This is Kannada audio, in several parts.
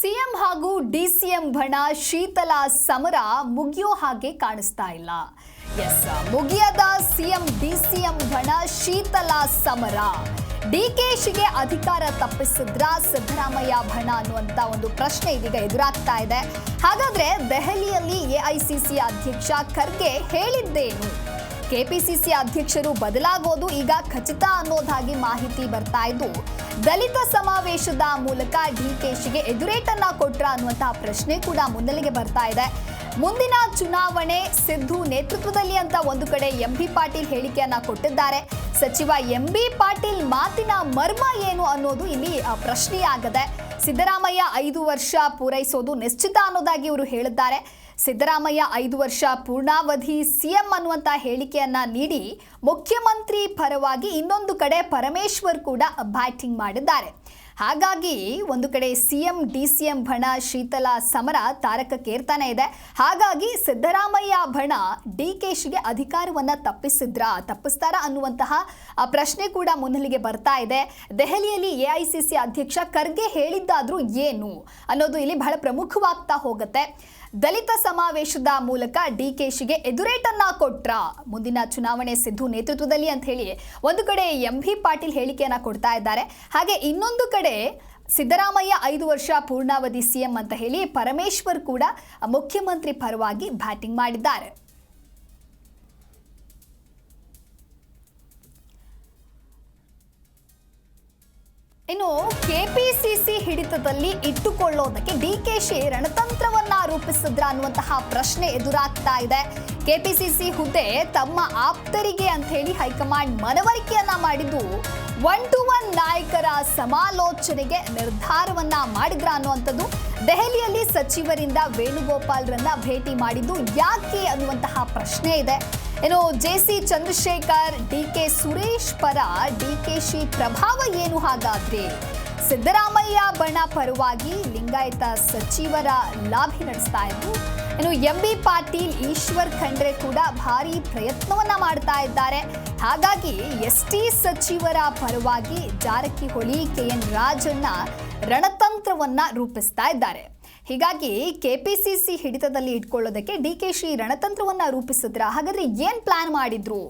ಸಿಎಂ ಹಾಗೂ ಡಿಸಿಎಂ ಬಣ ಶೀತಲ ಸಮರ ಮುಗಿಯೋ ಹಾಗೆ ಕಾಣಿಸ್ತಾ ಇಲ್ಲ. ಎಸ್, ಮುಗಿಯದ ಸಿಎಂ, ಡಿಸಿಎಂ ಬಣ ಶೀತಲ ಸಮರ. ಡಿಕೆಶಿಗೆ ಅಧಿಕಾರ ತಪ್ಪಿಸಿದ್ರ ಸಿದ್ದರಾಮಯ್ಯ ಬಣ ಅನ್ನುವಂತ ಒಂದು ಪ್ರಶ್ನೆ ಇದೀಗ ಎದುರಾಗ್ತಾ ಇದೆ. ಹಾಗಾದ್ರೆ ದೆಹಲಿಯಲ್ಲಿ ಎಐಸಿಸಿ ಅಧ್ಯಕ್ಷ ಖರ್ಗೆ ಹೇಳಿದ್ದೇನು? ಕೆಪಿಸಿಸಿ ಅಧ್ಯಕ್ಷರು ಬದಲಾಗೋದು ಈಗ ಖಚಿತ ಅನ್ನೋದಾಗಿ ಮಾಹಿತಿ ಬರ್ತಾ ಇದ್ದು, ದಲಿತ ಸಮಾವೇಶದ ಮೂಲಕ ಡಿಕೆಶಿಗೆ ಎದುರೇಟನ್ನ ಕೊಟ್ರ ಅನ್ನುವಂತಹ ಪ್ರಶ್ನೆ ಕೂಡ ಮುನ್ನೆಲೆಗೆ ಬರ್ತಾ ಇದೆ. ಮುಂದಿನ ಚುನಾವಣೆ ಸಿದ್ದು ನೇತೃತ್ವದಲ್ಲಿ ಅಂತ ಒಂದು ಕಡೆ ಎಂ ಬಿ ಪಾಟೀಲ್ ಹೇಳಿಕೆಯನ್ನ ಕೊಟ್ಟಿದ್ದಾರೆ. ಸಚಿವ ಎಂ ಬಿ ಪಾಟೀಲ್ ಮಾತಿನ ಮರ್ಮ ಏನು ಅನ್ನೋದು ಇಲ್ಲಿ ಪ್ರಶ್ನೆಯಾಗದೆ ಸಿದ್ದರಾಮಯ್ಯ ಐದು ವರ್ಷ ಪೂರೈಸೋದು ನಿಶ್ಚಿತ ಅನ್ನೋದಾಗಿ ಇವರು ಹೇಳಿದ್ದಾರೆ. ಸಿದ್ದರಾಮಯ್ಯ ಐದು ವರ್ಷ ಪೂರ್ಣಾವಧಿ ಸಿಎಂ ಅನ್ನುವಂತ ಹೇಳಿಕೆಯನ್ನ ನೀಡಿ ಮುಖ್ಯಮಂತ್ರಿ ಪರವಾಗಿ ಇನ್ನೊಂದು ಕಡೆ ಪರಮೇಶ್ವರ್ ಕೂಡ ಬ್ಯಾಟಿಂಗ್ ಮಾಡಿದ್ದಾರೆ. ಹಾಗಾಗಿ ಒಂದು ಕಡೆ ಸಿಎಂ, ಡಿಸಿಎಂ ಬಣ ಶೀತಲ ಸಮರ ತಾರಕಕ್ಕೇರ್ತಾನೆ ಇದೆ. ಹಾಗಾಗಿ ಸಿದ್ದರಾಮಯ್ಯ ಬಣ ಡಿಕೆಶಿಗೆ ಅಧಿಕಾರವನ್ನು ತಪ್ಪಿಸಿದ್ರ, ತಪ್ಪಿಸ್ತಾರ ಅನ್ನುವಂತಹ ಪ್ರಶ್ನೆ ಕೂಡ ಮುನ್ನೆಲೆಗೆ ಬರ್ತಾ ಇದೆ. ದೆಹಲಿಯಲ್ಲಿ ಎಐಸಿಸಿ ಅಧ್ಯಕ್ಷ ಖರ್ಗೆ ಹೇಳಿದ್ದಾದರೂ ಏನು ಅನ್ನೋದು ಇಲ್ಲಿ ಬಹಳ ಪ್ರಮುಖವಾಗ್ತಾ ಹೋಗುತ್ತೆ. ದಲಿತ ಸಮಾವೇಶದ ಮೂಲಕ ಡಿಕೆಶಿಗೆ ಎದುರೇಟನ್ನ ಕೊಟ್ರ. ಮುಂದಿನ ಚುನಾವಣೆ ಸಿದ್ದು ನೇತೃತ್ವದಲ್ಲಿ ಅಂತ ಹೇಳಿ ಒಂದು ಕಡೆ ಎಂ ಬಿ ಪಾಟೀಲ್ ಹೇಳಿಕೆಯನ್ನ ಕೊಡ್ತಾ ಇದ್ದಾರೆ. ಹಾಗೆ ಇನ್ನೊಂದು ಕಡೆ ಸಿದ್ದರಾಮಯ್ಯ ಐದು ವರ್ಷ ಪೂರ್ಣಾವಧಿ ಸಿಎಂ ಅಂತ ಹೇಳಿ ಪರಮೇಶ್ವರ್ ಕೂಡ ಮುಖ್ಯಮಂತ್ರಿ ಪರವಾಗಿ ಬ್ಯಾಟಿಂಗ್ ಮಾಡಿದ್ದಾರೆ. ಇನ್ನು ಕೆಪಿಸಿಸಿ ಹಿಡಿತದಲ್ಲಿ ಇಟ್ಟುಕೊಳ್ಳೋದಕ್ಕೆ ಡಿ ಕೆ ಶಿ ರಣತಂತ್ರವನ್ನ ರೂಪಿಸಿದ್ರ ಅನ್ನುವಂತಹ ಪ್ರಶ್ನೆ ಎದುರಾಗ್ತಾ ಇದೆ. ಕೆಪಿಸಿಸಿ ಹುದ್ದೆ ತಮ್ಮ ಆಪ್ತರಿಗೆ ಅಂತ ಹೇಳಿ ಹೈಕಮಾಂಡ್ ಮನವರಿಕೆಯನ್ನ ಮಾಡಿದ್ದು ಒನ್ ಟು ಒನ್ ನಾಯಕರ ಸಮಾಲೋಚನೆಗೆ ನಿರ್ಧಾರವನ್ನ ಮಾಡಿದ್ರ ಅನ್ನುವಂಥದ್ದು ದೆಹಲಿಯಲ್ಲಿ ಸಚಿವರಿಂದ ವೇಣುಗೋಪಾಲ್ರನ್ನ ಭೇಟಿ ಮಾಡಿದ್ದು ಯಾಕೆ ಅನ್ನುವಂತಹ ಪ್ರಶ್ನೆ ಇದೆ. ಇನ್ನು J C Chandrashekhar, D K Suresh ಪರ ಡಿಕೆಶಿ ಪ್ರಭಾವ ಏನು ಹಾಗಾದ್ರೆ? ಸಿದ್ದರಾಮಯ್ಯ ಬಣ ಪರವಾಗಿ ಲಿಂಗಾಯತ ಸಚಿವರ ಲಾಭಿ ನಡೆಸ್ತಾ ಇದ್ದು ಏನು ಎಂ ಬಿ ಪಾಟೀಲ್, ಈಶ್ವರ್ ಖಂಡ್ರೆ ಕೂಡ ಭಾರಿ ಪ್ರಯತ್ನವನ್ನ ಮಾಡ್ತಾ ಇದ್ದಾರೆ. ಹಾಗಾಗಿ ಎಸ್ ಟಿ ಸಚಿವರ ಪರವಾಗಿ ಜಾರಕಿಹೊಳಿ ಕೆ ಎನ್ ರಾಜಣ್ಣ ರಣತಂತ್ರವನ್ನ ರೂಪಿಸ್ತಾ ಇದ್ದಾರೆ. ಹೀಗಾಗಿ ಕೆಪಿಸಿಸಿ ಹಿಡಿತದಲ್ಲಿ ಇಟ್ಕೊಳ್ಳೋದಕ್ಕೆ ಡಿ ಕೆ ಶಿ ರಣತಂತ್ರವನ್ನು ರೂಪಿಸಿದ್ರ. ಹಾಗಾದ್ರೆ ಏನ್ ಪ್ಲಾನ್ ಮಾಡಿದ್ರು?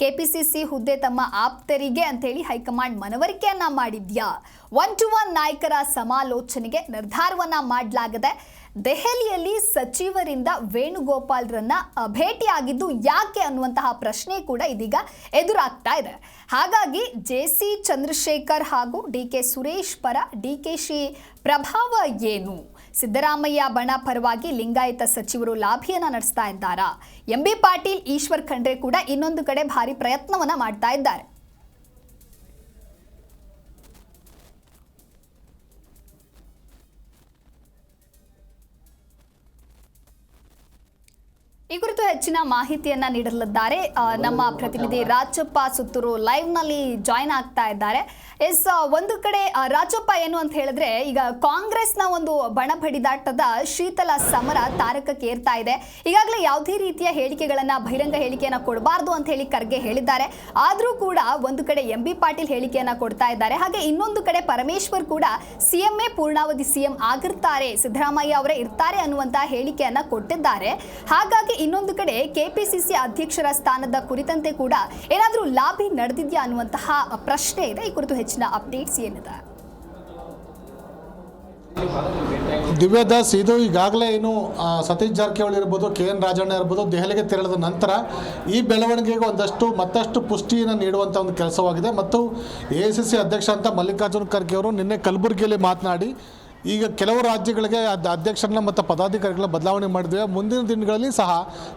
ಕೆಪಿಸಿಸಿ ಹುದ್ದೆ ತಮ್ಮ ಆಪ್ತರಿಗೆ ಅಂತೇಳಿ ಹೈಕಮಾಂಡ್ ಮನವರಿಕೆಯನ್ನ ಮಾಡಿದ್ಯಾ? ಒನ್ ಟು ಒನ್ ನಾಯಕರ ಸಮಾಲೋಚನೆಗೆ ನಿರ್ಧಾರವನ್ನ ಮಾಡಲಾಗದೆ ದೆಹಲಿಯಲ್ಲಿ ಸಚಿವರಿಂದ ವೇಣುಗೋಪಾಲ್ರನ್ನ ಭೇಟಿಯಾಗಿದ್ದು ಯಾಕೆ ಅನ್ನುವಂತಹ ಪ್ರಶ್ನೆ ಕೂಡ ಇದೀಗ ಎದುರಾಗ್ತಾ ಇದೆ. ಹಾಗಾಗಿ ಜೆ ಸಿ ಚಂದ್ರಶೇಖರ್ ಹಾಗೂ ಡಿ ಕೆ ಸುರೇಶ್ ಪರ ಡಿ ಕೆ ಶಿ ಪ್ರಭಾವ ಏನು? ಸಿದ್ದರಾಮಯ್ಯ ಬಣ ಪರವಾಗಿ ಲಿಂಗಾಯತ ಸಚಿವರು ಲಾಭಿಯನ್ನ ನಡೆಸ್ತಾ ಇದ್ದಾರಾ? ಎಂ ಬಿ ಪಾಟೀಲ್, ಈಶ್ವರ್ ಖಂಡ್ರೆ ಕೂಡ ಇನ್ನೊಂದು ಕಡೆ ಭಾರಿ ಪ್ರಯತ್ನವನ್ನ ಮಾಡ್ತಾ ಇದ್ದಾರೆ. ಈ ಕುರಿತು ಹೆಚ್ಚಿನ ಮಾಹಿತಿಯನ್ನ ನೀಡಲಿದ್ದಾರೆ. ನಮ್ಮ ಪ್ರತಿನಿಧಿ ರಾಜಪ್ಪ ಸುತ್ತೂರು ಲೈವ್ನಲ್ಲಿ ಜಾಯ್ನ್ ಆಗ್ತಾ ಇದ್ದಾರೆ. ಎಸ್ ಒಂದು ಕಡೆ ರಾಜಪ್ಪ ಏನು ಅಂತ ಹೇಳಿದ್ರೆ, ಈಗ ಕಾಂಗ್ರೆಸ್ನ ಒಂದು ಬಣ ಬಡಿದಾಟದ ಶೀತಲ ಸಮರ ತಾರಕಕ್ಕೆ ಏರ್ತಾ ಇದೆ. ಈಗಾಗಲೇ ಯಾವುದೇ ರೀತಿಯ ಹೇಳಿಕೆಗಳನ್ನ, ಬಹಿರಂಗ ಹೇಳಿಕೆಯನ್ನ ಕೊಡಬಾರ್ದು ಅಂತ ಹೇಳಿ ಖರ್ಗೆ ಹೇಳಿದ್ದಾರೆ. ಆದರೂ ಕೂಡ ಒಂದು ಕಡೆ ಎಂ ಬಿ ಪಾಟೀಲ್ ಹೇಳಿಕೆಯನ್ನ ಕೊಡ್ತಾ ಇದ್ದಾರೆ. ಹಾಗೆ ಇನ್ನೊಂದು ಕಡೆ ಪರಮೇಶ್ವರ್ ಕೂಡ ಸಿಎಂಎ ಪೂರ್ಣಾವಧಿ ಸಿಎಂ ಆಗಿರ್ತಾರೆ. ಸಿದ್ದರಾಮಯ್ಯ ಅವರೇ ಇರ್ತಾರೆ ಅನ್ನುವಂತಹ ಹೇಳಿಕೆಯನ್ನ ಕೊಟ್ಟಿದ್ದಾರೆ. ಹಾಗಾಗಿ ಇನ್ನೊಂದು ಕಡೆ ಕೆಪಿಸಿಸಿ ಅಧ್ಯಕ್ಷರ ಸ್ಥಾನದ ಕುರಿತಂತೆ ಕೂಡ ಏನಾದರೂ ಲಾಬಿ ನಡೆದಿದೆಯಾ ಅನ್ನುವಂತಹ ಪ್ರಶ್ನೆ ಇದೆ. ಈ ಕುರಿತು ಹೆಚ್ಚಿನ ಅಪ್ಡೇಟ್ಸ್ ಏನಿದೆ? ದಿವ್ಯದಾಸ್ ಇದು ಈಗಾಗಲೇ ಏನು ಸತೀಶ್ ಜಾರಕಿಹೊಳಿ ಇರ್ಬೋದು ಕೆ ಎನ್ ರಾಜಣ್ಣ ಇರ್ಬೋದು, ದೆಹಲಿಗೆ ತೆರಳಿದ ನಂತರ ಈ ಬೆಳವಣಿಗೆಗೆ ಒಂದಷ್ಟು, ಮತ್ತಷ್ಟು ಪುಷ್ಟಿಯನ್ನು ನೀಡುವಂಥ ಒಂದು ಕೆಲಸವಾಗಿದೆ. ಮತ್ತು ಎ ಸಿ ಸಿ ಅಧ್ಯಕ್ಷ ಅಂತ ಮಲ್ಲಿಕಾರ್ಜುನ ಖರ್ಗೆ ಅವರು ನಿನ್ನೆ ಕಲಬುರಗಿಯಲ್ಲಿ ಮಾತನಾಡಿ ಈಗ ಕೆಲವು ರಾಜ್ಯಗಳಿಗೆ ಅಧ್ಯಕ್ಷರನ್ನ ಮತ್ತು ಪದಾಧಿಕಾರಿಗಳ ಬದಲಾವಣೆ ಮಾಡಿದ್ವಿ ಮುಂದಿನ ದಿನಗಳಲ್ಲಿ ಸಹ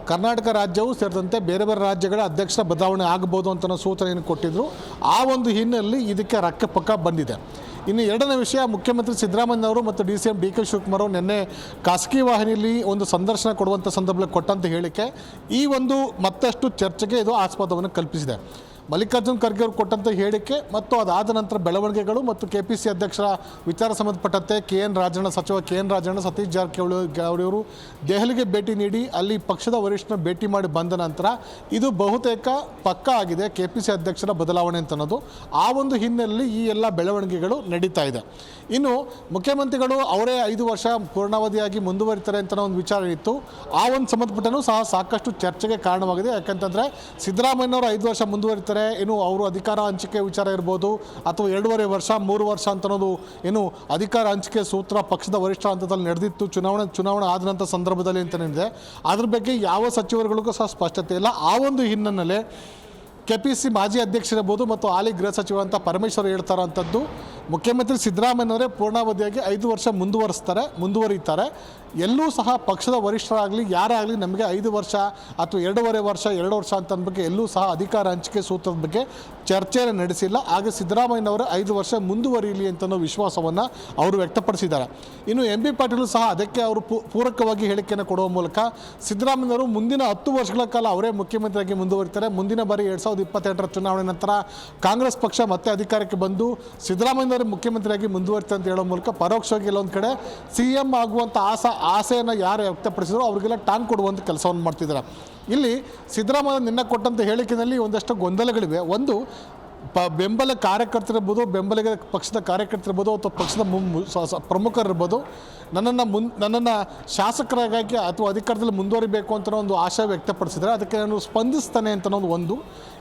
ಕರ್ನಾಟಕ ರಾಜ್ಯವೂ ಸೇರಿದಂತೆ ಬೇರೆ ಬೇರೆ ರಾಜ್ಯಗಳ ಅಧ್ಯಕ್ಷರ ಬದಲಾವಣೆ ಆಗಬಹುದು ಅಂತ ಸೂಚನೆಯನ್ನು ಕೊಟ್ಟಿದ್ದರು ಆ ಒಂದು ಹಿನ್ನೆಲೆಯಲ್ಲಿ ಇದಕ್ಕೆ ರಕ್ಕ ಪಕ್ಕ ಬಂದಿದೆ. ಇನ್ನು ಎರಡನೇ ವಿಷಯ, ಮುಖ್ಯಮಂತ್ರಿ ಸಿದ್ದರಾಮಯ್ಯ ಅವರು ಮತ್ತು D C M D K Shivakumar ಅವರು ನಿನ್ನೆ ಖಾಸಗಿ ವಾಹಿನಿಯಲ್ಲಿ ಒಂದು ಸಂದರ್ಶನ ಕೊಡುವಂಥ ಸಂದರ್ಭದಲ್ಲಿ ಕೊಟ್ಟಂಥ ಹೇಳಿಕೆ. ಈ ಒಂದು ಮತ್ತಷ್ಟು ಚರ್ಚೆಗೆ ಇದು ಆಸ್ಪದವನ್ನು ಕಲ್ಪಿಸಿದೆ. ಮಲ್ಲಿಕಾರ್ಜುನ್ ಖರ್ಗೆ ಅವರು ಕೊಟ್ಟಂಥ ಹೇಳಿಕೆ ಮತ್ತು ಅದಾದ ನಂತರ ಬೆಳವಣಿಗೆಗಳು ಮತ್ತು ಕೆ ಪಿ ಸಿ ಅಧ್ಯಕ್ಷರ ವಿಚಾರ ಸಂಬಂಧಪಟ್ಟಂತೆ ಕೆ ಎನ್ ರಾಜಣ್ಣ ಸಚಿವ ಕೆ ಎನ್ ರಾಜಣ್ಣ, ಸತೀಶ್ ಜಾರಕಿಹೊಳಿ ಅವರಿವರು ದೆಹಲಿಗೆ ಭೇಟಿ ನೀಡಿ ಅಲ್ಲಿ ಪಕ್ಷದ ವರಿಷ್ಠನ ಭೇಟಿ ಮಾಡಿ ಬಂದ ನಂತರ ಇದು ಬಹುತೇಕ ಪಕ್ಕ ಆಗಿದೆ ಕೆ ಪಿ ಸಿ ಅಧ್ಯಕ್ಷರ ಬದಲಾವಣೆ ಅಂತ ಅನ್ನೋದು. ಆ ಒಂದು ಹಿನ್ನೆಲೆಯಲ್ಲಿ ಈ ಎಲ್ಲ ಬೆಳವಣಿಗೆಗಳು ನಡೀತಾ ಇದೆ. ಇನ್ನು ಮುಖ್ಯಮಂತ್ರಿಗಳು ಅವರೇ ಐದು ವರ್ಷ ಪೂರ್ಣಾವಧಿಯಾಗಿ ಮುಂದುವರಿತಾರೆ ಅಂತ ಒಂದು ವಿಚಾರ ಇತ್ತು. ಆ ಒಂದು ಸಂಬಂಧಪಟ್ಟನೂ ಸಹ ಸಾಕಷ್ಟು ಚರ್ಚೆಗೆ ಕಾರಣವಾಗಿದೆ. ಯಾಕಂತಂದರೆ ಸಿದ್ದರಾಮಯ್ಯನವರು ಐದು ವರ್ಷ ಮುಂದುವರಿತಾರೆ ಏನು ಅವರು ಅಧಿಕಾರ ಹಂಚಿಕೆ ವಿಚಾರ ಇರ್ಬೋದು, ಅಥವಾ ಎರಡೂವರೆ ವರ್ಷ, ಮೂರು ವರ್ಷ ಅಂತ ಅನ್ನೋದು ಏನು ಅಧಿಕಾರ ಹಂಚಿಕೆ ಸೂತ್ರ ಪಕ್ಷದ ವರಿಷ್ಠ ಹಂತದಲ್ಲಿ ನಡೆದಿತ್ತು, ಚುನಾವಣೆ ಚುನಾವಣೆ ಆದ ನಂತರ ಸಂದರ್ಭದಲ್ಲಿ ಅಂತ ಏನಿದೆ. ಅದ್ರ ಬಗ್ಗೆ ಯಾವ ಸಚಿವರುಗಳಿಗೂ ಸಹ ಸ್ಪಷ್ಟತೆ ಇಲ್ಲ. ಆ ಒಂದು ಹಿನ್ನೆಲೆ ಕೆ ಪಿ ಸಿ ಮಾಜಿ ಅಧ್ಯಕ್ಷರಿರ್ಬೋದು ಮತ್ತು ಹಾಲಿ ಗೃಹ ಸಚಿವ ಅಂತ ಪರಮೇಶ್ವರ್ ಹೇಳ್ತಾರಂಥದ್ದು ಮುಖ್ಯಮಂತ್ರಿ ಸಿದ್ದರಾಮಯ್ಯವರೇ ಪೂರ್ಣಾವಧಿಯಾಗಿ ಐದು ವರ್ಷ ಮುಂದುವರಿಸ್ತಾರೆ, ಮುಂದುವರಿತಾರೆ. ಎಲ್ಲೂ ಸಹ ಪಕ್ಷದ ವರಿಷ್ಠರಾಗಲಿ, ಯಾರೇ ಆಗಲಿ ನಮಗೆ ಐದು ವರ್ಷ ಅಥವಾ ಎರಡೂವರೆ ವರ್ಷ, ಎರಡು ವರ್ಷ ಅಂತ ಬಗ್ಗೆ ಎಲ್ಲೂ ಸಹ ಅಧಿಕಾರ ಹಂಚಿಕೆ ಸೂತ್ರದ ಬಗ್ಗೆ ಚರ್ಚೆಯನ್ನು ನಡೆಸಿಲ್ಲ. ಹಾಗೆ ಸಿದ್ದರಾಮಯ್ಯನವರು ಐದು ವರ್ಷ ಮುಂದುವರಿಯಲಿ ಅಂತ ಅನ್ನೋ ವಿಶ್ವಾಸವನ್ನು ಅವರು ವ್ಯಕ್ತಪಡಿಸಿದ್ದಾರೆ. ಇನ್ನು ಎಂ ಬಿ ಪಾಟೀಲು ಸಹ ಅದಕ್ಕೆ ಅವರು ಪೂರಕವಾಗಿ ಹೇಳಿಕೆಯನ್ನು ಕೊಡುವ ಮೂಲಕ ಸಿದ್ದರಾಮಯ್ಯನವರು ಮುಂದಿನ ಹತ್ತು ವರ್ಷಗಳ ಕಾಲ ಅವರೇ ಮುಖ್ಯಮಂತ್ರಿಯಾಗಿ ಮುಂದುವರಿತಾರೆ. ಮುಂದಿನ ಬಾರಿ ಎರಡು ಸಾವಿರದ ಇಪ್ಪತ್ತೆಂಟರ ಚುನಾವಣೆ ನಂತರ ಕಾಂಗ್ರೆಸ್ ಪಕ್ಷ ಮತ್ತೆ ಅಧಿಕಾರಕ್ಕೆ ಬಂದು ಸಿದ್ದರಾಮಯ್ಯನವರು ಮುಖ್ಯಮಂತ್ರಿಯಾಗಿ ಮುಂದುವರಿತಾರೆ ಅಂತ ಹೇಳೋ ಮೂಲಕ ಪರೋಕ್ಷವಾಗಿ ಕೆಲವೊಂದು ಕಡೆ ಸಿ ಎಂ ಆಗುವಂಥ ಆಸೆ ಆಸೆಯನ್ನು ಯಾರು ವ್ಯಕ್ತಪಡಿಸಿದ್ರು ಅವರಿಗೆಲ್ಲ ಟಾಂಗ್ ಕೊಡುವಂಥ ಕೆಲಸವನ್ನು ಮಾಡ್ತಿದ್ದಾರೆ. ಇಲ್ಲಿ ಸಿದ್ದರಾಮಯ್ಯ ನಿನ್ನೆ ಕೊಟ್ಟಂಥ ಹೇಳಿಕೆಯಲ್ಲಿ ಒಂದಷ್ಟು ಗೊಂದಲಗಳಿವೆ. ಒಂದು ಪ, ಬೆಂಬಲ ಕಾರ್ಯಕರ್ತರಿರ್ಬೋದು ಬೆಂಬಲಿಗ ಪಕ್ಷದ ಕಾರ್ಯಕರ್ತರಿರ್ಬೋದು ಅಥವಾ ಪಕ್ಷದ ಪ್ರಮುಖರಿರ್ಬೋದು ನನ್ನನ್ನು ಮುನ್, ನನ್ನನ್ನು ಶಾಸಕರಾಗಿ ಅಥವಾ ಅಧಿಕಾರದಲ್ಲಿ ಮುಂದುವರಿಬೇಕು ಅಂತ ಒಂದು ಆಶಯ ವ್ಯಕ್ತಪಡಿಸಿದರೆ ಅದಕ್ಕೆ ನಾನು ಸ್ಪಂದಿಸ್ತಾನೆ ಅಂತ ಅನ್ನೋದು ಒಂದು.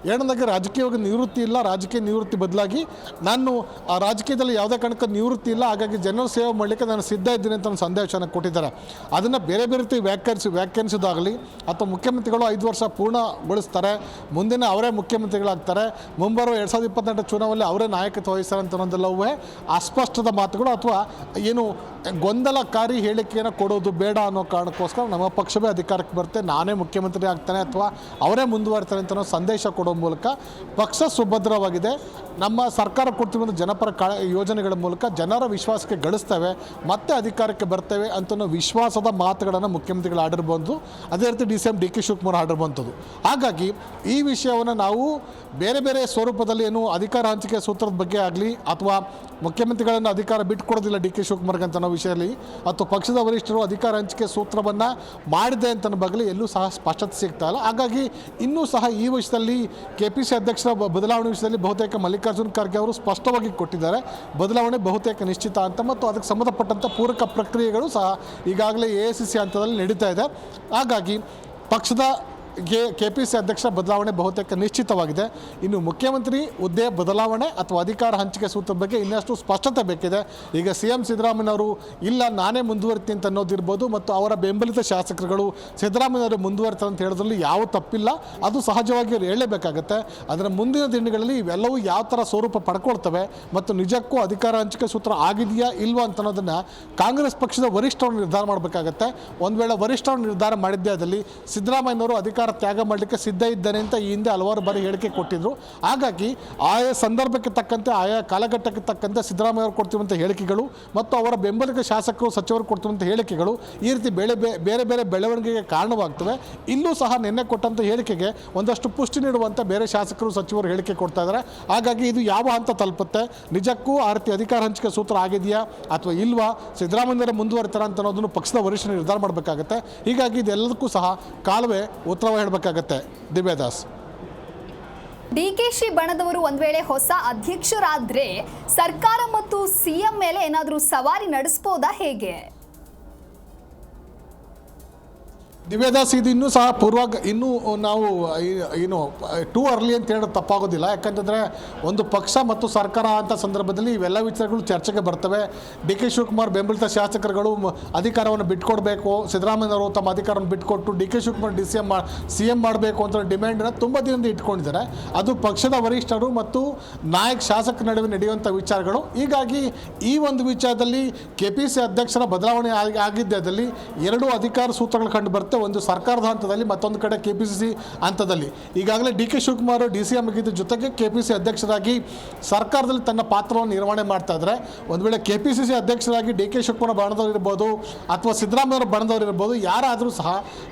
ಎರಡನೇದಾಗಿ ರಾಜಕೀಯವಾಗಿ ನಿವೃತ್ತಿ ಇಲ್ಲ, ರಾಜಕೀಯ ನಿವೃತ್ತಿ ಬದಲಾಗಿ ನಾನು ಆ ರಾಜಕೀಯದಲ್ಲಿ ಯಾವುದೇ ಕಾರಣಕ್ಕೆ ನಿವೃತ್ತಿ ಇಲ್ಲ, ಹಾಗಾಗಿ ಜನರ ಸೇವೆ ಮಾಡಲಿಕ್ಕೆ ನಾನು ಸಿದ್ಧ ಇದ್ದೀನಿ ಅಂತ ಒಂದು ಸಂದೇಶವನ್ನು ಕೊಟ್ಟಿದ್ದಾರೆ. ಅದನ್ನು ಬೇರೆ ಬೇರೆ ರೀತಿ ವ್ಯಾಖ್ಯಾನಿಸಿ, ವ್ಯಾಖ್ಯಾನಿಸೋದಾಗಲಿ, ಅಥವಾ ಮುಖ್ಯಮಂತ್ರಿಗಳು ಐದು ವರ್ಷ ಪೂರ್ಣಗೊಳಿಸ್ತಾರೆ, ಮುಂದಿನ ಅವರೇ ಮುಖ್ಯಮಂತ್ರಿಗಳಾಗ್ತಾರೆ, ಮುಂಬರುವ ಎರಡು ಸಾವಿರದ ಇಪ್ಪತ್ತೆಂಟು ಚುನಾವಣೆಯಲ್ಲಿ ಅವರೇ ನಾಯಕತ್ವ ವಹಿಸ್ತಾರೆ ಅಂತ ಅನ್ನೋದೆಲ್ಲವೇ ಅಸ್ಪಷ್ಟದ ಮಾತುಗಳು ಅಥವಾ ಏನು ಗೊಂದಲಕಾರಿ ಹೇಳಿಕೆಯನ್ನು ಕೊಡೋದು ಬೇಡ ಅನ್ನೋ ಕಾರಣಕ್ಕೋಸ್ಕರ ನಮ್ಮ ಪಕ್ಷವೇ ಅಧಿಕಾರಕ್ಕೆ ಬರುತ್ತೆ. ನಾನೇ ಮುಖ್ಯಮಂತ್ರಿ ಆಗ್ತಾನೆ ಅಥವಾ ಅವರೇ ಮುಂದುವರ್ತಾರೆ ಅಂತ ಸಂದೇಶ ಕೊಡೋ ಮೂಲಕ ಪಕ್ಷ ಸುಭದ್ರವಾಗಿದೆ. ನಮ್ಮ ಸರ್ಕಾರ ಕೊಡ್ತಿರುವಂಥ ಜನಪರ ಕಾ ಯೋಜನೆಗಳ ಮೂಲಕ ಜನರ ವಿಶ್ವಾಸಕ್ಕೆ ಗಳಿಸ್ತೇವೆ, ಮತ್ತೆ ಅಧಿಕಾರಕ್ಕೆ ಬರ್ತೇವೆ ಅಂತ ವಿಶ್ವಾಸದ ಮಾತುಗಳನ್ನು ಮುಖ್ಯಮಂತ್ರಿಗಳು ಆಡಿರ್ಬೋದು, ಅದೇ ರೀತಿ D C M, D K Shivakumar ಆಡಿರುವಂಥದ್ದು ಹಾಗಾಗಿ ಈ ವಿಷಯವನ್ನು ನಾವು ಬೇರೆ ಬೇರೆ ಸ್ವರೂಪದಲ್ಲಿ ಏನು ಅಧಿಕಾರ ಹಂಚಿಕೆ ಸೂತ್ರದ ಬಗ್ಗೆ ಆಗಲಿ ಅಥವಾ ಮುಖ್ಯಮಂತ್ರಿಗಳನ್ನು ಅಧಿಕಾರ ಬಿಟ್ಟುಕೊಡೋದಿಲ್ಲ ಡಿ ಕೆ ಶಿವಕುಮಾರ್ಗೆ ಅಂತ ವಿಷಯದಲ್ಲಿ ಅಥವಾ ಪಕ್ಷದ ವರಿಷ್ಠರು ಅಧಿಕಾರ ಹಂಚಿಕೆ ಸೂತ್ರವನ್ನು ಮಾಡಿದೆ ಅಂತ ಬಗ್ಗೆ ಎಲ್ಲೂ ಸಹ ಸ್ಪಷ್ಟತೆ ಸಿಗ್ತಾ ಇಲ್ಲ. ಹಾಗಾಗಿ ಇನ್ನೂ ಸಹ ಈ ವಿಷಯದಲ್ಲಿ ಕೆ ಪಿ ಸಿ ಅಧ್ಯಕ್ಷರ ಬದಲಾವಣೆ ವಿಷಯದಲ್ಲಿ ಬಹುತೇಕ ಮಲ್ಲಿಕಾರ್ಜುನ್ ಖರ್ಗೆ ಅವರು ಸ್ಪಷ್ಟವಾಗಿ ಕೊಟ್ಟಿದ್ದಾರೆ. ಬದಲಾವಣೆ ಬಹುತೇಕ ನಿಶ್ಚಿತ ಅಂತ ಮತ್ತು ಅದಕ್ಕೆ ಸಂಬಂಧಪಟ್ಟಂಥ ಪೂರಕ ಪ್ರಕ್ರಿಯೆಗಳು ಸಹ ಈಗಾಗಲೇ ಎ ಸಿ ಸಿ ಹಂತದಲ್ಲಿ ನಡೀತಾ ಇದೆ. ಹಾಗಾಗಿ ಪಕ್ಷದ ಗೆ ಕೆ ಪಿ ಸಿ ಅಧ್ಯಕ್ಷ ಬದಲಾವಣೆ ಬಹುತೇಕ ನಿಶ್ಚಿತವಾಗಿದೆ. ಇನ್ನು ಮುಖ್ಯಮಂತ್ರಿ ಹುದ್ದೆ ಬದಲಾವಣೆ ಅಥವಾ ಅಧಿಕಾರ ಹಂಚಿಕೆ ಸೂತ್ರದ ಬಗ್ಗೆ ಇನ್ನಷ್ಟು ಸ್ಪಷ್ಟತೆ ಬೇಕಿದೆ. ಈಗ ಸಿ ಎಂ ಸಿದ್ದರಾಮಯ್ಯವರು ಇಲ್ಲ ನಾನೇ ಮುಂದುವರಿತೀನಿ ಅಂತ ಅನ್ನೋದಿರ್ಬೋದು ಮತ್ತು ಅವರ ಬೆಂಬಲಿತ ಶಾಸಕರುಗಳು ಸಿದ್ದರಾಮಯ್ಯವರು ಮುಂದುವರಿತಾರೆ ಅಂತ ಹೇಳೋದ್ರಲ್ಲಿ ಯಾವ ತಪ್ಪಿಲ್ಲ. ಅದು ಸಹಜವಾಗಿ ಅವ್ರು ಹೇಳಲೇಬೇಕಾಗತ್ತೆ. ಅದರ ಮುಂದಿನ ದಿನಗಳಲ್ಲಿ ಇವೆಲ್ಲವೂ ಯಾವ ಥರ ಸ್ವರೂಪ ಪಡ್ಕೊಳ್ತವೆ ಮತ್ತು ನಿಜಕ್ಕೂ ಅಧಿಕಾರ ಹಂಚಿಕೆ ಸೂತ್ರ ಆಗಿದೆಯಾ ಇಲ್ವಾ ಅಂತ ಅನ್ನೋದನ್ನು ಕಾಂಗ್ರೆಸ್ ಪಕ್ಷದ ವರಿಷ್ಠರು ನಿರ್ಧಾರ ಮಾಡಬೇಕಾಗತ್ತೆ. ಒಂದು ವೇಳೆ ವರಿಷ್ಠರು ನಿರ್ಧಾರ ಮಾಡಿದ್ದೇ ಅದಲ್ಲಿ ಸಿದ್ದರಾಮಯ್ಯವರು ಅಧಿಕಾರ ತ್ಯಾಗ ಮಾಡಲಿಕ್ಕೆ ಸಿದ್ಧ ಇದ್ದಾನೆ ಅಂತ ಈ ಹಿಂದೆ ಹಲವಾರು ಬಾರಿ ಹೇಳಿಕೆ ಕೊಟ್ಟಿದ್ರು. ಹಾಗಾಗಿ ಆಯಾ ಸಂದರ್ಭಕ್ಕೆ ತಕ್ಕಂತೆ, ಆಯಾ ಕಾಲಘಟ್ಟಕ್ಕೆ ತಕ್ಕಂತೆ ಸಿದ್ದರಾಮಯ್ಯ ಅವರು ಕೊಡ್ತಿರುವಂಥ ಹೇಳಿಕೆಗಳು ಮತ್ತು ಅವರ ಬೆಂಬಲಿತ ಶಾಸಕರು, ಸಚಿವರು ಕೊಡ್ತಿರುವಂಥ ಹೇಳಿಕೆಗಳು ಈ ರೀತಿ ಬೇಳೆ ಬೇರೆ ಬೇರೆ ಬೆಳವಣಿಗೆಗೆ ಕಾರಣವಾಗ್ತವೆ. ಇಲ್ಲೂ ಸಹ ನಿನ್ನೆ ಕೊಟ್ಟಂಥ ಹೇಳಿಕೆಗೆ ಒಂದಷ್ಟು ಪುಷ್ಟಿ ನೀಡುವಂಥ ಬೇರೆ ಶಾಸಕರು, ಸಚಿವರು ಹೇಳಿಕೆ ಕೊಡ್ತಾ ಇದ್ದಾರೆ ಹಾಗಾಗಿ ಇದು ಯಾವ ಹಂತ ತಲುಪುತ್ತೆ? ನಿಜಕ್ಕೂ ಆ ರೀತಿ ಅಧಿಕಾರ ಹಂಚಿಕೆ ಸೂತ್ರ ಆಗಿದೆಯಾ? ಅಥವಾ ಇಲ್ವಾ? ಸಿದ್ದರಾಮಯ್ಯ ಮುಂದುವರಿತಾರ ಅಂತ ಅನ್ನೋದನ್ನು ಪಕ್ಷದ ವರಿಷ್ಠ ನಿರ್ಧಾರ ಮಾಡಬೇಕಾಗುತ್ತೆ. ಹೀಗಾಗಿ ಇದೆಲ್ಲದಕ್ಕೂ ಸಹ ಕಾಲುವೆ ಉತ್ತರವ ಹೇಳಬೇಕಾಗತ್ತೆ. ಕೆ ಶಿ ಬಣದವರು ಒಂದ್ ವೇಳೆ ಹೊಸ ಅಧ್ಯಕ್ಷರಾದ್ರೆ ಸರ್ಕಾರ ಮತ್ತು ಸಿಎಂ ಮೇಲೆ ಏನಾದರೂ ಸವಾರಿ ನಡೆಸ್ಬೋದಾ ಹೇಗೆ? ದಿವ್ಯದಾಸ್ ಇದು ಇನ್ನೂ ಸಹ ಪೂರ್ವ ಇನ್ನೂ ನಾವು ಏನು ಟೂ ಅರ್ಲಿ ಅಂತ ಹೇಳೋದು ತಪ್ಪಾಗೋದಿಲ್ಲ. ಯಾಕಂತಂದರೆ ಒಂದು ಪಕ್ಷ ಮತ್ತು ಸರ್ಕಾರ ಅಂತ ಸಂದರ್ಭದಲ್ಲಿ ಇವೆಲ್ಲ ವಿಚಾರಗಳು ಚರ್ಚೆಗೆ ಬರ್ತವೆ. ಡಿ ಕೆ ಶಿವಕುಮಾರ್ ಬೆಂಬಲಿತ ಶಾಸಕರುಗಳು ಅಧಿಕಾರವನ್ನು ಬಿಟ್ಕೊಡ್ಬೇಕು. ಸಿದ್ದರಾಮಯ್ಯವರು ತಮ್ಮ ಅಧಿಕಾರವನ್ನು ಬಿಟ್ಕೊಟ್ಟು D K Shivakumar D C M C M ಮಾಡಬೇಕು ಅಂತ ಡಿಮ್ಯಾಂಡನ್ನು ತುಂಬ ದಿನದಿಂದ ಇಟ್ಕೊಂಡಿದ್ದಾರೆ. ಅದು ಪಕ್ಷದ ವರಿಷ್ಠರು ಮತ್ತು ನಾಯಕ್ ಶಾಸಕರ ನಡುವೆ ನಡೆಯುವಂಥ ವಿಚಾರಗಳು. ಹೀಗಾಗಿ ಈ ಒಂದು ವಿಚಾರದಲ್ಲಿ ಕೆ ಪಿ ಸಿ ಅಧ್ಯಕ್ಷರ ಬದಲಾವಣೆ ಆಗಿ- ಆಗಿದ್ದಲ್ಲಿ ಎರಡು ಅಧಿಕಾರ ಸೂತ್ರಗಳು ಕಂಡು ಬರುತ್ತೆ. ಒಂದು ಸರ್ಕಾರದ ಹಂತದಲ್ಲಿ ಮತ್ತೊಂದು ಕಡೆ ಕೆ ಪಿ ಸಿ ಸಿ ಹಂತದಲ್ಲಿ. ಈಗಾಗಲೇ D K Shivakumar, D C M ಆಗಿದ್ದ ಜೊತೆಗೆ ಕೆ ಪಿ ಸಿ ಅಧ್ಯಕ್ಷರಾಗಿ ಸರ್ಕಾರದಲ್ಲಿ ತನ್ನ ಪಾತ್ರವನ್ನು ನಿರ್ವಹಣೆ ಮಾಡ್ತಾ ಇದ್ದಾರೆ. ಒಂದು ವೇಳೆ ಕೆ ಪಿ ಸಿ ಸಿ ಅಧ್ಯಕ್ಷರಾಗಿ ಡಿ ಕೆ ಶಿವಕುಮಾರ್ ಬಣದವ್ರು ಇರ್ಬೋದು ಅಥವಾ ಸಿದ್ದರಾಮಯ್ಯ ಬಣದವ್ರು ಯಾರಾದರೂ ಸಹ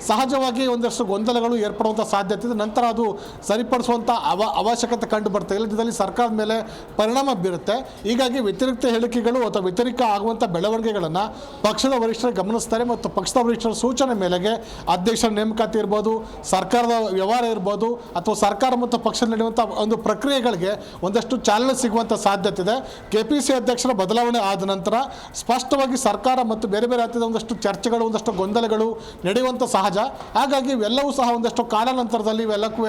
ಸಹಜವಾಗಿ ಒಂದಷ್ಟು ಗೊಂದಲಗಳು ಏರ್ಪಡುವಂಥ ಸಾಧ್ಯತೆ ಇದೆ. ನಂತರ ಅದು ಸರಿಪಡಿಸುವಂಥ ಅವ ಅವಶ್ಯಕತೆ ಕಂಡು ಬರ್ತದೆ ಇಲ್ಲದಿದ್ದಲ್ಲಿ ಸರ್ಕಾರದ ಮೇಲೆ ಪರಿಣಾಮ ಬೀರುತ್ತೆ. ಹೀಗಾಗಿ ವ್ಯತಿರಿಕ್ತ ಹೇಳಿಕೆಗಳು ಅಥವಾ ವ್ಯತಿರಿಕ್ತ ಆಗುವಂಥ ಬೆಳವಣಿಗೆಗಳನ್ನು ಪಕ್ಷದ ವರಿಷ್ಠರು ಗಮನಿಸ್ತಾರೆ ಮತ್ತು ಪಕ್ಷದ ವರಿಷ್ಠರ ಸೂಚನೆ ಮೇಲೆಗೆ ಅಧ್ಯಕ್ಷರ ನೇಮಕಾತಿ ಇರ್ಬೋದು, ಸರ್ಕಾರದ ವ್ಯವಹಾರ ಇರ್ಬೋದು, ಅಥವಾ ಸರ್ಕಾರ ಮತ್ತು ಪಕ್ಷ ನಡೆಯುವಂಥ ಒಂದು ಪ್ರಕ್ರಿಯೆಗಳಿಗೆ ಒಂದಷ್ಟು ಚಾಲನೆ ಸಿಗುವಂಥ ಸಾಧ್ಯತೆ ಇದೆ. ಕೆ ಪಿ ಸಿ ಅಧ್ಯಕ್ಷರ ಬದಲಾವಣೆ ಆದ ನಂತರ ಸ್ಪಷ್ಟವಾಗಿ ಸರ್ಕಾರ ಮತ್ತು ಬೇರೆ ಬೇರೆ ರಾಜ್ಯದ ಒಂದಷ್ಟು ಚರ್ಚೆಗಳು, ಒಂದಷ್ಟು ಗೊಂದಲಗಳು ನಡೆಯುವಂಥ ಸಹಜ. ಹಾಗಾಗಿ ಇವೆಲ್ಲವೂ ಸಹ ಒಂದಷ್ಟು ಕಾಲಾನಂತರದಲ್ಲಿ ಇವೆಲ್ಲಕ್ಕೂ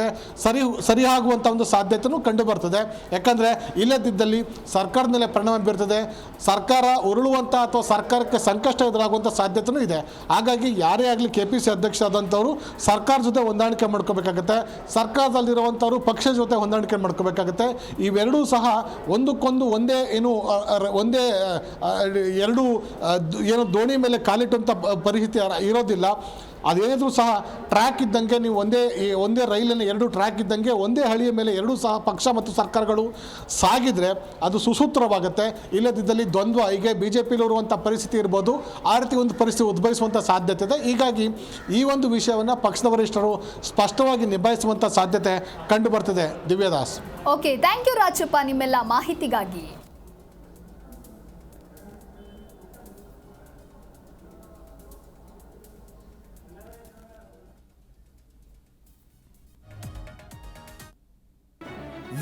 ಸರಿ ಸರಿಯಾಗುವಂಥ ಒಂದು ಸಾಧ್ಯತೆಯೂ ಕಂಡು ಬರ್ತದೆ ಯಾಕಂದರೆ ಇಲ್ಲದಿದ್ದಲ್ಲಿ ಸರ್ಕಾರದ ಮೇಲೆ ಪರಿಣಾಮ ಬೀರ್ತದೆ. ಸರ್ಕಾರ ಉರುಳುವಂಥ ಅಥವಾ ಸರ್ಕಾರಕ್ಕೆ ಸಂಕಷ್ಟ ಎದುರಾಗುವಂಥ ಸಾಧ್ಯತೆಯೂ ಇದೆ. ಹಾಗಾಗಿ ಯಾರೇ ಆಗಲಿ ಕೆ ಪಿ ಸಿ ಅಧ್ಯಕ್ಷ ಆದಂಥವರು ಸರ್ಕಾರ ಜೊತೆ ಹೊಂದಾಣಿಕೆ ಮಾಡ್ಕೋಬೇಕಾಗತ್ತೆ. ಸರ್ಕಾರದಲ್ಲಿರುವಂಥವ್ರು ಪಕ್ಷ ಜೊತೆ ಹೊಂದಾಣಿಕೆ ಮಾಡ್ಕೋಬೇಕಾಗತ್ತೆ. ಇವೆರಡೂ ಸಹ ಒಂದಕ್ಕೊಂದು ಒಂದೇ ಏನು ಒಂದೇ ಎರಡು ಏನು ದೋಣಿ ಮೇಲೆ ಕಾಲಿಟ್ಟಂಥ ಪರಿಸ್ಥಿತಿ ಇರೋದಿಲ್ಲ. ಅದೇನಿದ್ರು ಸಹ ಟ್ರ್ಯಾಕ್ ಇದ್ದಂಗೆ ನೀವು ಒಂದೇ ಈ ಒಂದೇ ರೈಲಿನ ಎರಡು ಟ್ರ್ಯಾಕ್ ಇದ್ದಂಗೆ ಒಂದೇ ಹಳಿಯ ಮೇಲೆ ಎರಡೂ ಸಹ ಪಕ್ಷ ಮತ್ತು ಸರ್ಕಾರಗಳು ಸಾಗಿದರೆ ಅದು ಸುಸೂತ್ರವಾಗುತ್ತೆ. ಇಲ್ಲದಿದ್ದಲ್ಲಿ ದ್ವಂದ್ವ ಈಗ ಬಿ ಜೆ ಪಿಲಿರುವಂಥ ಪರಿಸ್ಥಿತಿ ಇರ್ಬೋದು, ಆ ರೀತಿ ಒಂದು ಪರಿಸ್ಥಿತಿ ಉದ್ಭವಿಸುವಂಥ ಸಾಧ್ಯತೆ ಇದೆ. ಹೀಗಾಗಿ ಈ ಒಂದು ವಿಷಯವನ್ನು ಪಕ್ಷದ ವರಿಷ್ಠರು ಸ್ಪಷ್ಟವಾಗಿ ನಿಭಾಯಿಸುವಂಥ ಸಾಧ್ಯತೆ ಕಂಡು ಬರ್ತದೆ. Divyadas. Okay thank you Rajappa ನಿಮ್ಮೆಲ್ಲ ಮಾಹಿತಿಗಾಗಿ.